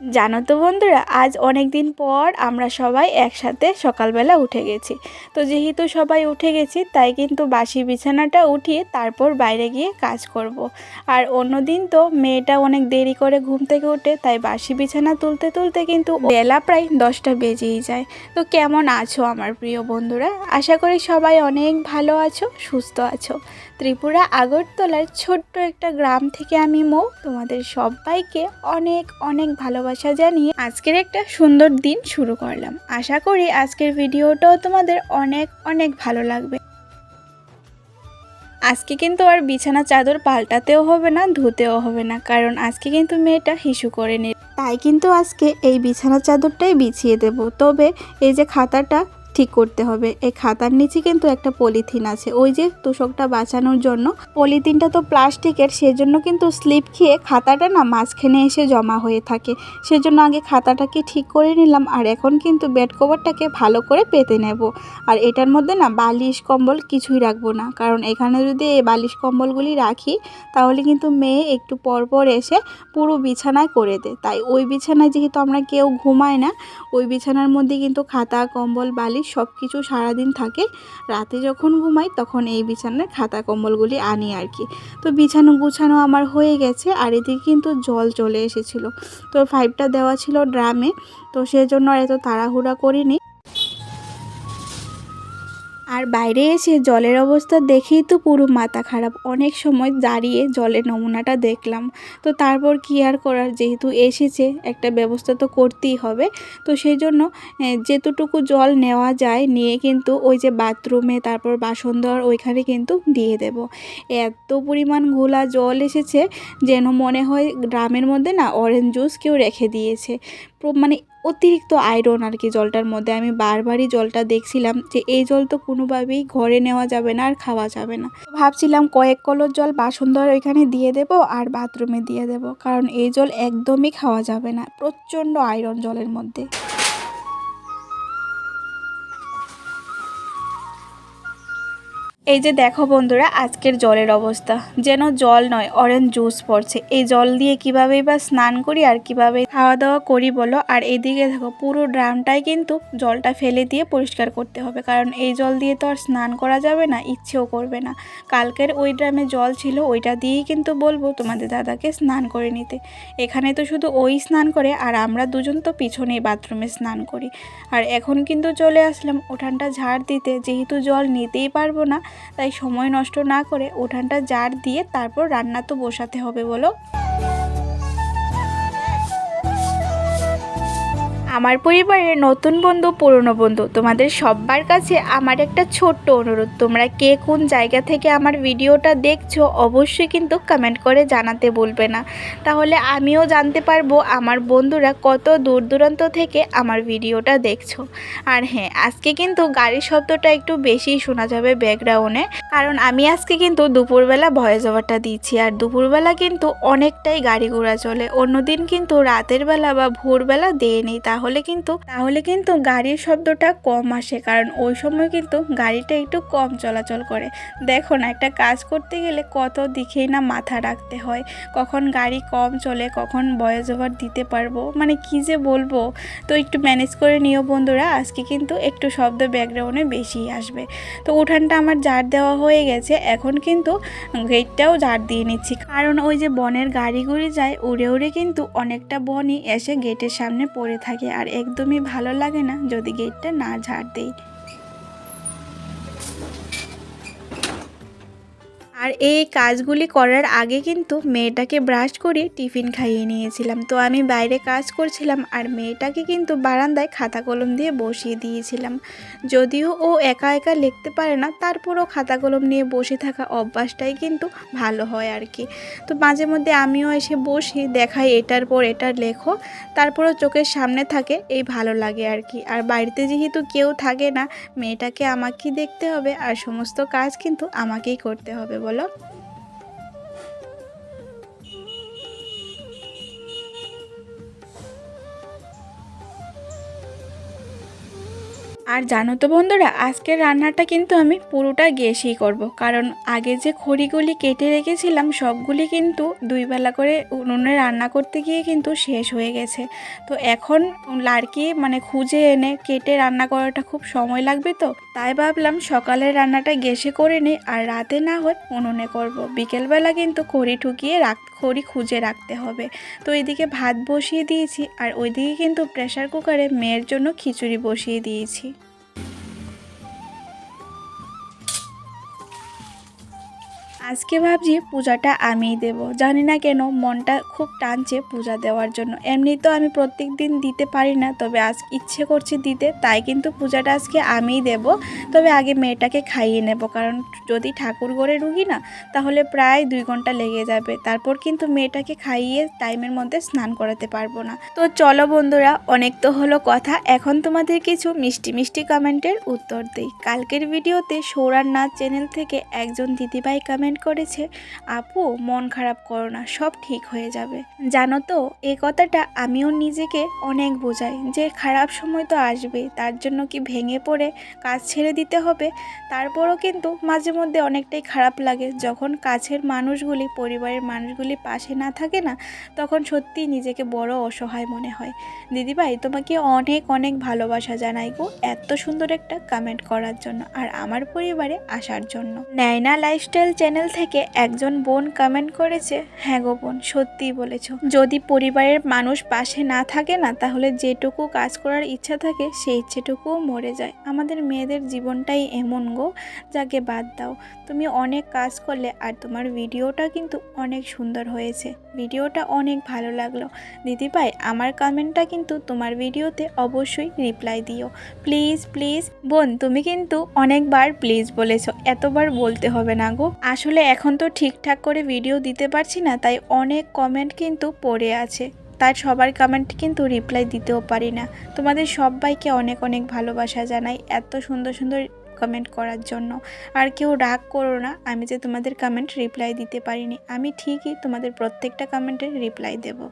জানো তো বন্ধুরা, আজ অনেক দিন পর আমরা সবাই একসাথে সকালবেলা উঠে গেছি। তো যেহেতু সবাই উঠে গেছি, তাই কিন্তু বাসি বিছানাটা উঠিয়ে তারপর বাইরে গিয়ে কাজ করব। আর অন্য দিন তো মেয়েটা অনেক দেরি করে ঘুম থেকে উঠে তাই বাসি বিছানা তুলতে তুলতে কিন্তু বেলা প্রায় দশটা বেজেই যায়। তো কেমন আছো আমার প্রিয় বন্ধুরা? আশা করি সবাই অনেক ভালো আছো, সুস্থ আছো। ত্রিপুরা আগরতলার ছোট্ট একটা গ্রাম থেকে আমি মৌ। তোমাদের সবাইকে অনেক অনেক ভালোবাসা জানিয়ে আজকের একটা সুন্দর দিন শুরু করলাম। আশা করি আজকের ভিডিওটাও তোমাদের অনেক অনেক ভালো লাগবে। আজকে কিন্তু আর বিছানা চাদর পাল্টাতেও হবে না, ধুতেও হবে না, কারণ আজকে কিন্তু মেয়েটা হিসু করে নি। তাই কিন্তু আজকে এই বিছানা চাদরটাই বিছিয়ে দেব। তবে এই যে খাতাটা ঠিক করতে হবে। এই খাতার নিচে কিন্তু একটা পলিথিন আছে। ওই যে তোষকটা বাঁচানোর জন্য পলিথিনটা তো প্লাস্টিকের, সেজন্য কিন্তু স্লিপ খেয়ে খাতাটা না মাঝখানে এসে জমা হয়ে থাকে। সেজন্য আগে খাতাটাকে ঠিক করে নিলাম আর এখন কিন্তু বেড কভারটাকে ভালো করে পেতে নেব। আর এটার মধ্যে না বালিশ কম্বল কিছুই রাখব না। কারণ এখানে যদি এই বালিশ কম্বলগুলি রাখি, তাহলে কিন্তু মেয়ে একটু পর পর এসে পুরো বিছানায় করে দেয় তাই ওই বিছানায় যেহেতু আমরা কেউ ঘুমাই না, ওই বিছানার মধ্যে কিন্তু খাতা, কম্বল, বালিশ সব কিছু সারাদিন থাকে, রাতে যখন ঘুমাই তখন এই বিছানার খাতা কম্বলগুলি আনি আর কি। তো বিছানো গুছানো আমার হয়ে গেছে আর এদিকে কিন্তু জল চলে এসেছিল। তো ফাইভটা দেওয়া ছিল ড্রামে, তো সেজন্য আর এত তাড়াহুড়া করিনি। আর বাইরে এসে জলের অবস্থা দেখেই তো পুরো মাথা খারাপ। অনেক সময় দাঁড়িয়ে জলের নমুনাটা দেখলাম। তো তারপর কি আর করার? যেহেতু এসেছে, একটা ব্যবস্থা তো করতেই হবে। তো সেই জন্য যেতটুকু জল নেওয়া যায়, নিয়ে কিন্তু ওই যে বাথরুমে, তারপর বাসন দেওয়ার ওইখানে কিন্তু দিয়ে দেব। এত পরিমাণ ঘোলা জল এসেছে, যেন মনে হয় ড্রামের মধ্যে না অরেঞ্জ জুস কেউ রেখে দিয়েছে। মানে অতিরিক্ত আয়রন আর কি জলটার মধ্যে। আমি বারবারই জলটা দেখছিলাম যে এই জল তো কোনোভাবেই ঘরে নেওয়া যাবে না আর খাওয়া যাবে না। ভাবছিলাম কয়েক কলর জল বাসন ধর ওইখানে দিয়ে দেব আর বাথরুমে দিয়ে দেব। কারণ এই জল একদমই খাওয়া যাবে না। প্রচণ্ড আয়রন জলের মধ্যে। এই যে দেখো বন্ধুরা, আজকের জলের অবস্থা। যেন জল নয় অরেঞ্জ জুস পড়ছে। এই জল দিয়ে কিভাবেই বা স্নান করি আর কীভাবে খাওয়া দাওয়া করি বলো? আর এদিকে দেখো, পুরো ড্রামটাই কিন্তু জলটা ফেলে দিয়ে পরিষ্কার করতে হবে। কারণ এই জল দিয়ে তো আর স্নান করা যাবে না, ইচ্ছেও করবে না। কালকের ওই ড্রামে জল ছিল, ওইটা দিয়েই কিন্তু বলব তোমাদের দাদাকে স্নান করে নিতে। এখানে তো শুধু ওই স্নান করে, আর আমরা দুজন তো পিছনেই বাথরুমে স্নান করি। আর এখন কিন্তু চলে আসলাম উঠানটা ঝাড় দিতে। যেহেতু জল নিতেই পারব না তাই সময় নষ্ট না করে উঠানটা জার দিয়ে তারপর রান্না তো বসাতে হবে বলো। আমার পরিবারের নতুন বন্ধু, পুরনো বন্ধু, তোমাদের সবার কাছে আমার একটা ছোট্ট অনুরোধ। তোমরা কে কোন জায়গা থেকে আমার ভিডিওটা দেখছ অবশ্যই কিন্তু কমেন্ট করে জানাতে বলবে না। তাহলে আমিও জানতে পারব আমার বন্ধুরা কত দূর দূরান্ত থেকে আমার ভিডিওটা দেখছ। আর হ্যাঁ আজকে কিন্তু গাড়ির শব্দটা একটু বেশি শোনা যাবে ব্যাকগ্রাউন্ডে, কারণ আমি আজকে কিন্তু দুপুরবেলা ভয়েস ওভারটা দিচ্ছি, আর দুপুরবেলা কিন্তু অনেকটাই গাড়ি ঘোড়া চলে। অন্যদিন কিন্তু রাতের বেলা বা ভোরবেলা দিয়ে নেই তা তাহলে কিন্তু তাহলে কিন্তু গাড়ির শব্দটা কম আসে। কারণ ওই সময় কিন্তু গাড়িটা একটু কম চলাচল করে। দেখো না, একটা কাজ করতে গেলে কত দিকেই না মাথা রাখতে হয়। কখন গাড়ি কম চলে, কখন ভয়েস ওভার দিতে পারব? মানে কি যে বলব? তো একটু ম্যানেজ করে নিও বন্ধুরা, আজকে কিন্তু একটু শব্দ ব্যাকগ্রাউন্ডে বেশি আসবে। তো উঠানটা আমার জার দেওয়া হয়ে গেছে, এখন কিন্তু গেটটাও জার দিয়ে নিচ্ছি। কারণ ওই যে বনের গাড়িগুড়ি যায়, উড়ে উড়ে কিন্তু অনেকটা বনই এসে গেটের সামনে পড়ে থাকে। আর একদমই ভালো লাগে না যদি গেটটা না ঝাড় দেই। আর এই কাজগুলি করার আগে কিন্তু মেয়েটাকে ব্রাশ করে টিফিন খাইয়ে নিয়েছিলাম। তো আমি বাইরে কাজ করছিলাম আর মেয়েটাকে কিন্তু বারান্দায় খাতা কলম দিয়ে বসিয়ে দিয়েছিলাম। যদিও ও একা একা লিখতে পারে না, তারপরও খাতা কলম নিয়ে বসে থাকা অভ্যাসটাই কিন্তু ভালো হয় আর কি। তো মাঝে মধ্যে আমিও এসে বসি, দেখাই এটার পর এটার লেখো, তারপরও চোখের সামনে থাকে, এই ভালো লাগে আর কি। আর বাড়িতে যেহেতু কেউ থাকে না, মেয়েটাকে আমাকেই দেখতে হবে আর সমস্ত কাজ কিন্তু আমাকেই করতে হবে বলো আর জানো তো বন্ধুরা, আজকের রান্নাটা কিন্তু আমি পুরোটা গ্যাসেই করব। কারণ আগে যে খড়িগুলি কেটে রেখেছিলাম, সবগুলি কিন্তু দুই বেলা করে উনুনে রান্না করতে গিয়ে কিন্তু শেষ হয়ে গেছে তো এখন লাড়কি মানে খুঁজে এনে কেটে রান্না করাটা খুব সময় লাগবে তো, তাই ভাবলাম সকালের রান্নাটা গ্যাসে করে নিই আর রাতে না হয় উনুনে করব। বিকেলবেলা কিন্তু খড়ি ঠুকিয়ে রাখ খড়ি খুঁজে রাখতে হবে। তো এদিকে ভাত বসিয়ে দিয়েছি আর ওইদিকে কিন্তু প্রেশার কুকারে মেয়ের জন্য খিচুড়ি বসিয়ে দিয়েছি। আজকে ভাবছি পূজাটা আমিই দেব। জানি না কেন মনটা খুব টানছে পূজা দেওয়ার জন্য। এমনি তো আমি প্রত্যেক দিন দিতে পারি না, তবে আজ ইচ্ছে করছে দিতে, তাই কিন্তু পূজাটা আজকে আমিই দেব। তবে আগে মেয়েটাকে খাইয়ে নেব, কারণ যদি ঠাকুর ঘরে ঢুকি না, তাহলে প্রায় দুই ঘণ্টা লেগে যাবে। তারপর কিন্তু মেয়েটাকে খাইয়ে টাইমের মধ্যে স্নান করাতে পারব না। তো চলো বন্ধুরা, অনেক তো হলো কথা। এখন তোমাদের কিছু মিষ্টি মিষ্টি কমেন্টের উত্তর দিই। কালকের ভিডিওতে সৌরার নাচ চ্যানেল থেকে একজন দিদিভাই কমেন্ট করেছে, আপু, মন খারাপ করো না, সব ঠিক হয়ে যাবে। জানো তো এই কথাটা আমিও নিজেকে অনেক বোঝাই যে খারাপ সময় তো আসবে তার জন্য কি ভেঙে পড়ে কাজ ছেড়ে দিতে হবে? তারপরও কিন্তু মাঝে মধ্যে অনেকটাই খারাপ লাগে, যখন কাছের মানুষগুলি, পরিবারের মানুষগুলি পাশে না থাকে না, তখন সত্যিই নিজেকে বড় অসহায় মনে হয়। দিদিভাই, তোমাকে অনেক অনেক ভালোবাসা জানাই গো, এত সুন্দর একটা কমেন্ট করার জন্য আর আমার পরিবারে আসার জন্য। নাইনা লাইফস্টাইল চ্যানেল থেকে একজন বোন কমেন্ট করেছে হ্যাঁ গো বোন, সত্যিই বলেছ। যদি পরিবারের মানুষ পাশে না থাকে না, তাহলে যেটুকু কাজ করার ইচ্ছা থাকে, সেই ইচ্ছেটুকুও মরে যায়। আমাদের মেয়েদের জীবনটাই এমন গো, যাকে বাদ দাও। তুমি অনেক কাজ করলে আর তোমার ভিডিওটা কিন্তু অনেক সুন্দর হয়েছে। ভিডিওটা অনেক ভালো লাগল। দিদিভাই আমার কমেন্টটা কিন্তু তোমার ভিডিওতে অবশ্যই রিপ্লাই দিও। প্লিজ প্লিজ বোন, তুমি কিন্তু অনেকবার প্লিজ বলেছ। এতবার বলতে হবে না গো। আসলে এখন তো ঠিকঠাক করে ভিডিও দিতে পারছি না, তাই অনেক কমেন্ট কিন্তু পড়ে আছে। তার সবার কমেন্ট কিন্তু রিপ্লাই দিতেও পারি না। তোমাদের সবাইকে অনেক অনেক ভালোবাসা জানাই এত সুন্দর সুন্দর কমেন্ট করার জন্য। আর কেউ রাগ করো না, আমি যে তোমাদের কমেন্ট রিপ্লাই দিতে পারিনি, আমি ঠিকই তোমাদের প্রত্যেকটা কমেন্টের রিপ্লাই দেবো।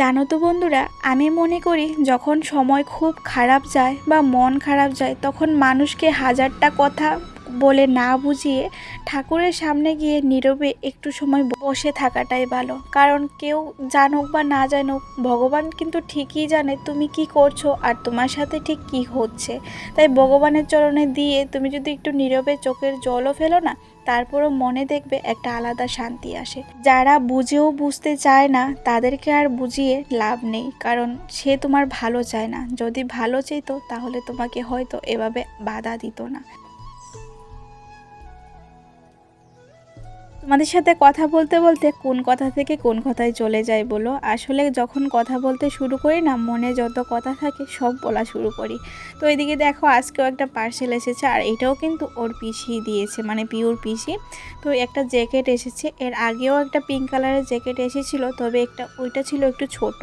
জানো তো বন্ধুরা, আমি মনে করি যখন সময় খুব খারাপ যায় বা মন খারাপ যায়, তখন মানুষকে হাজারটা কথা বলে না বুঝিয়ে ঠাকুরের সামনে গিয়ে নীরবে একটু সময় বসে থাকাটাই ভালো। কারণ কেউ জানুক বা না জানুক, ভগবান কিন্তু ঠিকই জানে তুমি কি করছ আর তোমার সাথে ঠিক কি হচ্ছে। তাই ভগবানের চরণে দিয়ে তুমি যদি একটু নীরবে চোখের জলও ফেলো না তারপরও মনে দেখবে একটা আলাদা শান্তি আসে। যারা বুঝেও বুঝতে চায় না, তাদেরকে আর বুঝিয়ে লাভ নেই। কারণ সে তোমার ভালো চায় না। যদি ভালো চাইতো, তাহলে তোমাকে হয়তো এভাবে বাধা দিত না। তোমাদের সাথে কথা বলতে বলতে কোন কথা থেকে কোন কথায় চলে যায় বলো? আসলে যখন কথা বলতে শুরু করি না, মনে যত কথা থাকে সব বলা শুরু করি। তো এদিকে দেখো, আজকেও একটা পার্সেল এসেছে, আর এটাও কিন্তু ওর পিসি দিয়েছে মানে পিওর পিসি। তো একটা জ্যাকেট এসেছে, এর আগেও একটা পিঙ্ক কালারের জ্যাকেট এসেছিল, তবে একটা, ওইটা ছিল একটু ছোট।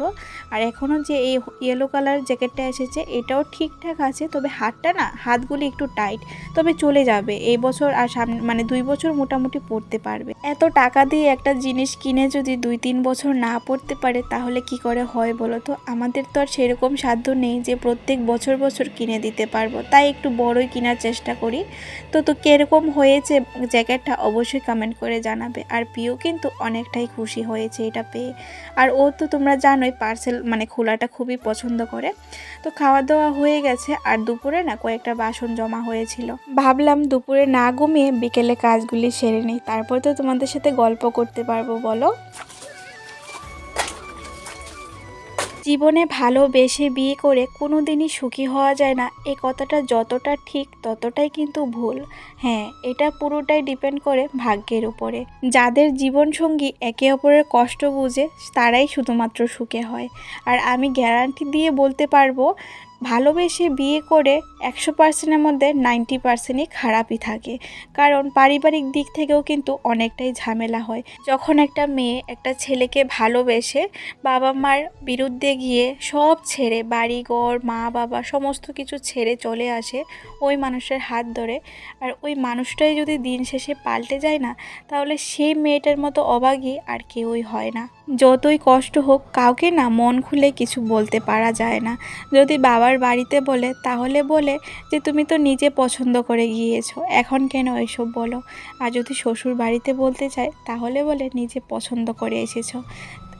আর এখনও যে এই ইয়েলো কালারের জ্যাকেটটা এসেছে, এটাও ঠিকঠাক আছে, তবে হাতটা না, হাতগুলি একটু টাইট তবে চলে যাবে। এই বছর আর সামনে মানে দুই বছর মোটামুটি পড়তে পারবে। এত টাকা দিয়ে একটা জিনিস কিনে যদি দুই তিন বছর না পড়তে পারে, তাহলে কি করে হয় বলো তো? আমাদের তো আর সেরকম সাধ্য নেই যে প্রত্যেক বছর বছর কিনে দিতে পারব। তাই একটু বড়ই কেনার চেষ্টা করি। তো তো কীরকম হয়েছে জ্যাকেটটা অবশ্যই কমেন্ট করে জানাবে। আর পিও কিন্তু অনেকটাই খুশি হয়েছে এটা পেয়ে। আর ও তো তোমরা জানোই পার্সেল মানে খোলাটা খুবই পছন্দ করে। তো খাওয়া দাওয়া হয়ে গেছে। আর দুপুরে না কয়েকটা বাসন জমা হয়েছিল। ভাবলাম দুপুরে না ঘুমিয়ে বিকেলে কাজগুলি সেরে নিই। তারপর তো তোমাদের সাথে গল্প করতে পারব, বলো? জীবনে ভালোবেসে বিয়ে করে কোনো দিনই সুখী হওয়া যায় না। এ কথাটা যতটা ঠিক, ততটাই কিন্তু ভুল। হ্যাঁ এটা পুরোটাই ডিপেন্ড করে ভাগ্যের উপরে। যাদের জীবনসঙ্গী একে অপরের কষ্ট বুঝে, তারাই শুধুমাত্র সুখে হয়। আর আমি গ্যারান্টি দিয়ে বলতে পারব ভালোবেসে বিয়ে করে একশো পার্সেন্টের মধ্যে নাইনটি পার্সেন্টই খারাপই থাকে। কারণ পারিবারিক দিক থেকেও কিন্তু অনেকটাই ঝামেলা হয়। যখন একটা মেয়ে একটা ছেলেকে ভালোবেসে বাবা মার বিরুদ্ধে গিয়ে সব ছেড়ে বাড়ি ঘর মা বাবা সমস্ত কিছু ছেড়ে চলে আসে, ওই মানুষের হাত ধরে। আর ওই মানুষটাই যদি দিন শেষে পাল্টে যায় না, তাহলে সেই মেয়েটার মতো অবাগী আর কেউই হয় না। যতই কষ্ট হোক, কাউকে না মন খুলে কিছু বলতে পারা যায় না। যদি বাবার বাড়িতে বলে, তাহলে বলে যে তুমি তো নিজে পছন্দ করে গিয়েছো। এখন কেন এসব বলো? আর যদি শ্বশুর বাড়িতে বলতে চায়, তাহলে বলে নিজে পছন্দ করে এসেছ।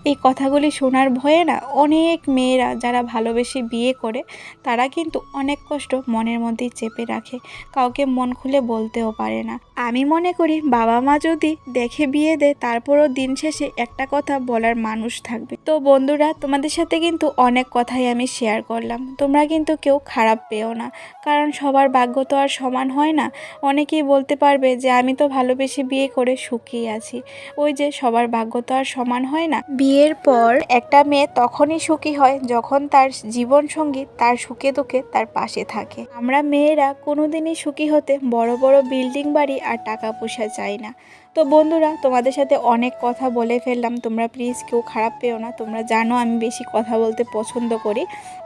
এই কথাগুলি শোনার ভয়ে না অনেক মেয়েরা যারা ভালোবেসে বিয়ে করে, তারা কিন্তু অনেক কষ্ট মনের মধ্যেই চেপে রাখে। কাউকে মন খুলে বলতেও পারে না। আমি মনে করি বাবা মা যদি দেখে বিয়ে দেয়, তারপরও দিন শেষে একটা কথা বলার মানুষ থাকবে। তো বন্ধুরা, তোমাদের সাথে কিন্তু অনেক কথাই আমি শেয়ার করলাম। তোমরা কিন্তু কেউ খারাপ পেও না। কারণ সবার ভাগ্য তো আর সমান হয় না। অনেকেই বলতে পারবে যে, আমি তো ভালোবেসে বিয়ে করে সুখী আছি। ওই যে, সবার ভাগ্য তো আর সমান হয় না। বিয়ের পর একটা মেয়ে তখনই সুখী হয় যখন তার জীবন সঙ্গী তার সুখে দুঃখে তার পাশে থাকে। আমরা মেয়েরা কোনোদিনই সুখী হতে বড় বড় বিল্ডিং বাড়ি আর টাকা পয়সা চাই না। তো বন্ধুরা, তোমাদের সাথে অনেক কথা বলে ফেললাম। তোমরা প্লিজ কেউ খারাপ পেও না। তোমরা জানো আমি বেশি কথা বলতে পছন্দ করি।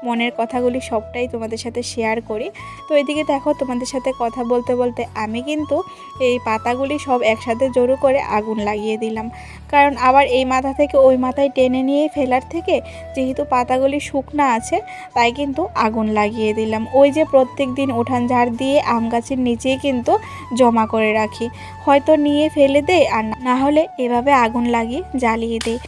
মনের কথাগুলি সবটাই তোমাদের সাথে শেয়ার করি। তো এদিকে দেখো, তোমাদের সাথে কথা বলতে বলতে আমি কিন্তু এই পাতাগুলি সব একসাথে জড়ো করে আগুন লাগিয়ে দিলাম। কারণ আবার এই মাথা থেকে ওই মাথায় টেনে নিয়ে ফেলার থেকে যেহেতু পাতাগুলি শুকনা আছে, তাই কিন্তু আগুন লাগিয়ে দিলাম। ওই যে প্রত্যেক দিন উঠান ঝাড় দিয়ে আম গাছের নিচেই কিন্তু জমা করে রাখি। হয়তো নিয়ে ফেলে দেয় আর না হলে এভাবে আগুন লাগিয়ে জ্বালিয়ে দেয়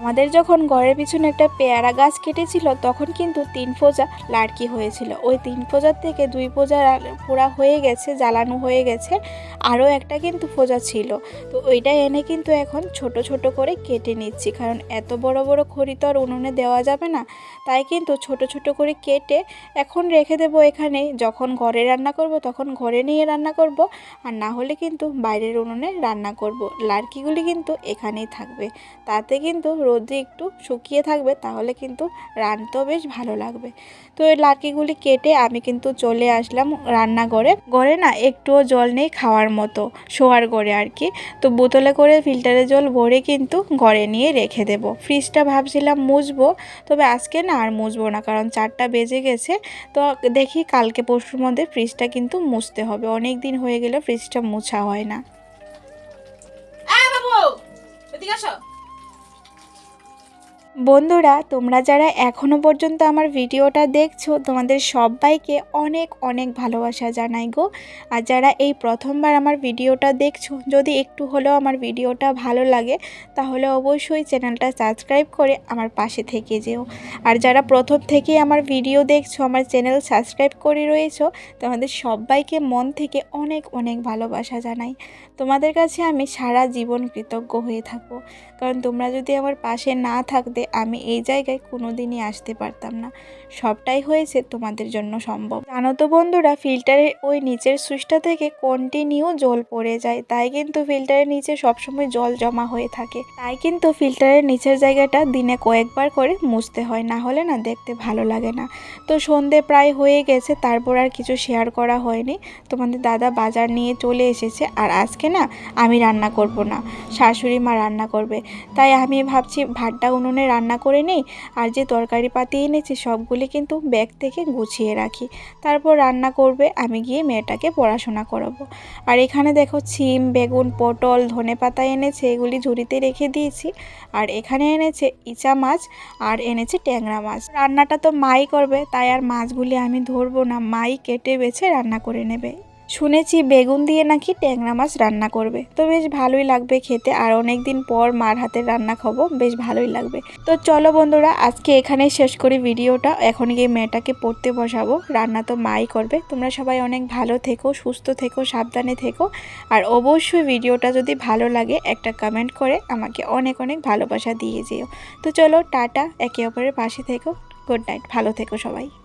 আমাদের যখন ঘরের পিছনে একটা পেয়ারা গাছ কেটেছিল, তখন কিন্তু তিন ফোজা লাড়কি হয়েছিল। ওই তিন ফোজার থেকে দুই ফোজা পোড়া হয়ে গেছে, জ্বালানো হয়ে গেছে, আরও একটা কিন্তু ফোজা ছিল। তো ওইটা এনে কিন্তু এখন ছোট ছোট করে কেটে নিচ্ছি, কারণ এত বড় বড় খড়ি তো আর উনুনে দেওয়া যাবে না। তাই কিন্তু ছোট ছোট করে কেটে এখন রেখে দেবো এখানে। যখন ঘরে রান্না করব, তখন ঘরে নিয়ে রান্না করব, আর না হলে কিন্তু বাইরের উনুনে রান্না করব। লাড়কিগুলি কিন্তু এখানেই থাকবে। তাতে কিন্তু রোদে একটু শুকিয়ে থাকবে, তাহলে কিন্তু রানতেও বেশ ভালো লাগবে। তো এই লাড়কিগুলি কেটে আমি কিন্তু চলে আসলাম রান্নাঘরে। ঘরে না একটুও জল নেই খাওয়ার মতো, শোয়ার ঘরে আর কি। তো বোতলে করে ফিল্টারে জল ভরে কিন্তু ঘরে নিয়ে রেখে দেব। ফ্রিজটা ভাবছিলাম মুছবো, তবে আজকে না আর মুছবো না, কারণ চারটা বেজে গেছে। তো দেখি কালকে পরশুর মধ্যে ফ্রিজটা কিন্তু মুছতে হবে। অনেক দিন হয়ে গেলে ফ্রিজটা মোছা হয় না। এদিকে আসো। বন্ধুরা, তোমরা যারা এখনও পর্যন্ত আমার ভিডিওটা দেখছ, তোমাদের সবাইকে অনেক অনেক ভালোবাসা জানাই গো। আর যারা এই প্রথমবার আমার ভিডিওটা দেখছ, যদি একটু হলেও আমার ভিডিওটা ভালো লাগে, তাহলে অবশ্যই চ্যানেলটা সাবস্ক্রাইব করে আমার পাশে থেকে যেও। আর যারা প্রথম থেকেই আমার ভিডিও দেখছ, আমার চ্যানেল সাবস্ক্রাইব করে রয়েছো, তোমাদের সবাইকে মন থেকে অনেক অনেক ভালোবাসা জানাই। তোমাদের কাছে আমি সারা জীবন কৃতজ্ঞ হয়ে থাকব। কারণ তোমরা যদি আমার পাশে না থাকতে, আমি এই জায়গায় কোনো দিনই আসতে পারতাম না। সবটাই হয়েছে তোমাদের জন্য সম্ভব। জানো তো বন্ধুরা, ফিল্টারের ওই নিচের সুইচটা থেকে কন্টিনিউ জল পড়ে যায়। তাই কিন্তু ফিল্টারের নিচে সবসময় জল জমা হয়ে থাকে। তাই কিন্তু ফিল্টারের নিচের জায়গাটা দিনে কয়েকবার করে মুছতে হয়, না হলে না দেখতে ভালো লাগে না। তো সন্ধে প্রায় হয়ে গেছে, তারপর আর কিছু শেয়ার করা হয়নি। তোমাদের দাদা বাজার নিয়ে চলে এসেছে, আর আজকে না আমি রান্না করব না। শাশুড়ি মা রান্না করবে। তাই আমি ভাবছি ভাতটা উনুনে রান্না করে নেই আর যে তরকারি পাতি এনেছি সবগুলি কিন্তু ব্যাগ থেকে গুছিয়ে রাখি। তারপর রান্না করবে, আমি গিয়ে মেয়েটাকে পড়াশোনা করাবো। আর এখানে দেখো ছিম, বেগুন, পটল, ধনে পাতা এনেছে, এগুলি ঝুড়িতে রেখে দিয়েছি। আর এখানে এনেছে ইচা মাছ আর এনেছে ট্যাংরা মাছ। রান্নাটা তো মাই করবে, তাই আর মাছগুলি আমি ধরবো না, মাই কেটে বেছে রান্না করে নেবে। শুনেছি বেগুন দিয়ে নাকি ট্যাংরা মাছ রান্না করবে। তো বেশ ভালোই লাগবে খেতে। আর অনেক দিন পর মার হাতের রান্না খাব, বেশ ভালোই লাগবে। তো চলো বন্ধুরা, আজকে এখানেই শেষ করি ভিডিওটা। এখন গিয়ে মেয়েটাকে পড়তে বসাবো। রান্না তো মাই করবে। তোমরা সবাই অনেক ভালো থেকো, সুস্থ থেকো, সাবধানে থেকো। আর অবশ্যই ভিডিওটা যদি ভালো লাগে, একটা কমেন্ট করে আমাকে অনেক অনেক ভালোবাসা দিয়ে যেও। তো চলো, টাটা। একে অপরের পাশে থেকো। গুড নাইট ভালো থেকো সবাই।